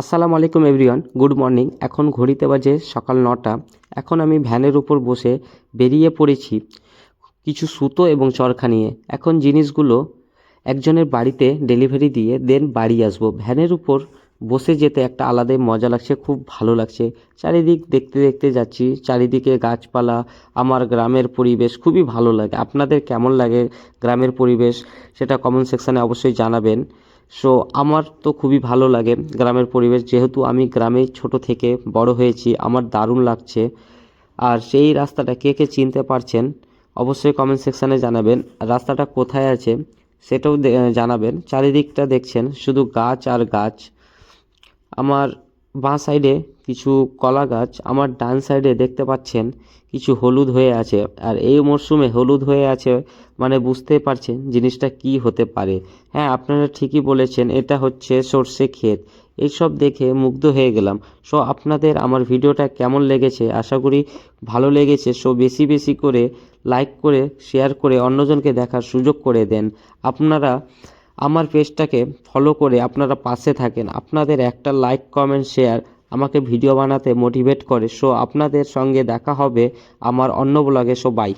আসসালামু আলাইকুম everyone, good morning. এখন ঘড়িতে বাজে সকাল নটা। এখন আমি ভ্যানের উপর বসে বেরিয়ে পড়েছি কিছু সুতো এবং চরখা নিয়ে। এখন জিনিসগুলো একজনের বাড়িতে ডেলিভারি দিয়ে দেন বাড়ি আসব। ভ্যানের উপর বসে যেতে একটা আলাদাই মজা লাগছে, খুব ভালো লাগছে। চারিদিক দেখতে দেখতে যাচ্ছি, চারিদিকে গাছপালা, আমার গ্রামের পরিবেশ খুবই ভালো লাগে। আপনাদের কেমন লাগে গ্রামের পরিবেশ, সেটা কমেন্ট সেকশানে অবশ্যই জানাবেন। সো আমার তো খুবই ভালো লাগে গ্রামের পরিবেশ। যেহেতু আমি গ্রামে ছোট থেকে বড় হয়েছি, আমার দারুণ লাগছে। আর সেই রাস্তাটা কে কে চিনতে পারছেন অবশ্যই কমেন্ট সেকশানে জানাবেন। রাস্তাটা কোথায় আছে সেটাও জানাবেন। চারিদিকটা দেখছেন, শুধু গাছ আর গাছ। আমার বাঁ সাইডে কিছু কলা গাছ আমার ডান সাইডে দেখতে পাচ্ছেন, কিছু হলুদ হয়ে আছে। আর এই মরশুমে হলুদ হয়ে আছে মানে বুঝতেই পারছেন জিনিসটা কি হতে পারে। হ্যাঁ আপনারা ঠিকই বলেছেন, এটা হচ্ছে সর্ষে ক্ষেত। এইসব দেখে মুগ্ধ হয়ে গেলাম। সো, আপনাদের আমার ভিডিওটা কেমন লেগেছে? আশা করি ভালো লেগেছে। সো, বেশি বেশি করে লাইক করে, শেয়ার করে অন্যজনকে দেখার সুযোগ করে দেন। আপনারা আমার পেজটাকে ফলো করে আপনারা পাশে থাকেন। আপনাদের একটা লাইক, কমেন্ট, শেয়ার আমাকে ভিডিও বানাতে মোটিভেট করে। সো আপনাদের সঙ্গে দেখা হবে আমার অন্য ব্লগে সো বাই